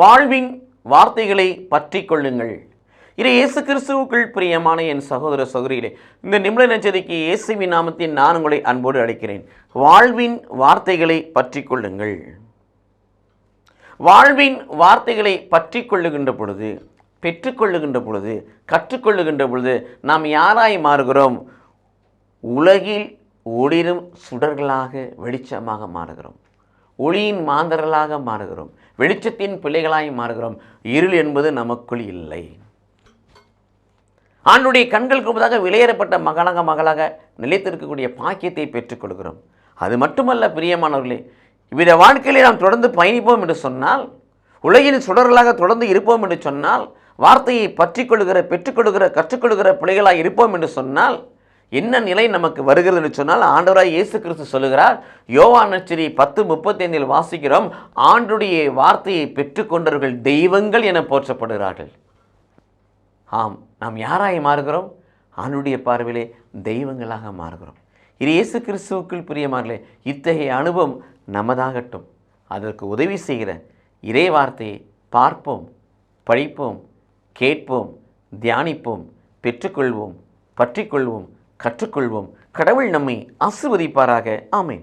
வாழ்வின் வார்த்தைகளை பற்றி கொள்ளுங்கள். இது இயேசு கிறிஸ்துவுக்குள் பிரியமான என் சகோதர சகோதரிகளே இந்த நிமிட நச்சதிக்கு இயேசுவின் நாமத்தின் நான் உங்களை அன்போடு அழைக்கிறேன். வாழ்வின் வார்த்தைகளை பற்றி கொள்ளுங்கள். வாழ்வின் வார்த்தைகளை பற்றி கொள்ளுகின்ற பொழுது பெற்றுக்கொள்ளுகின்ற பொழுது கற்றுக்கொள்ளுகின்ற பொழுது நாம் யாராய் மாறுகிறோம்? உலகில் ஒளிரும் சுடர்களாக வெளிச்சமாக மாறுகிறோம். ஒளியின் மாந்தர்களாக மாறுகிறோம். வெளிச்சத்தின் பிள்ளைகளாய் மாறுகிறோம். இருள் என்பது நமக்குள் இல்லை. ஆண்டுடைய கண்களுக்கு முன்பதாக விலையேறப்பட்ட மகளாக மகளாக நிலைத்திருக்கக்கூடிய பாக்கியத்தை பெற்றுக்கொள்கிறோம் அது மட்டுமல்ல பிரியமானவர்களே இவ்வித வாழ்க்கையிலே நாம் தொடர்ந்து பயணிப்போம் என்று சொன்னால் உலகின் சுடர்களாக தொடர்ந்து இருப்போம் என்று சொன்னால் வார்த்தையை பற்றிக்கொள்கிற பெற்றுக்கொள்கிற கற்றுக்கொள்கிற பிள்ளைகளாக இருப்போம் என்று சொன்னால் என்ன நிலை நமக்கு வருகிறது என்று சொன்னால் ஆண்டவராய் இயேசு கிறிஸ்து சொல்லுகிறார் யோவான் நச்சரி பத்து முப்பத்தைந்தில் வாசிக்கிறோம் ஆண்டுடைய வார்த்தையை பெற்றுக்கொண்டவர்கள் தெய்வங்கள் என போற்றப்படுகிறார்கள். ஆம் நாம் யாராய் மாறுகிறோம்? ஆண்டுடைய பார்வையிலே தெய்வங்களாக மாறுகிறோம். இது இயேசு கிறிஸ்துவுக்குள் பிரியமானே இத்தகைய அனுபவம் நமதாகட்டும். அதற்கு உதவி செய்கிற இறை வார்த்தையை பார்ப்போம் படிப்போம் கேட்போம் தியானிப்போம் பெற்றுக்கொள்வோம் பற்றிக்கொள்வோம் கற்றுக்கொள்வோம். கடவுள் நம்மை ஆசிர்வதிப்பாராக. ஆமேன்.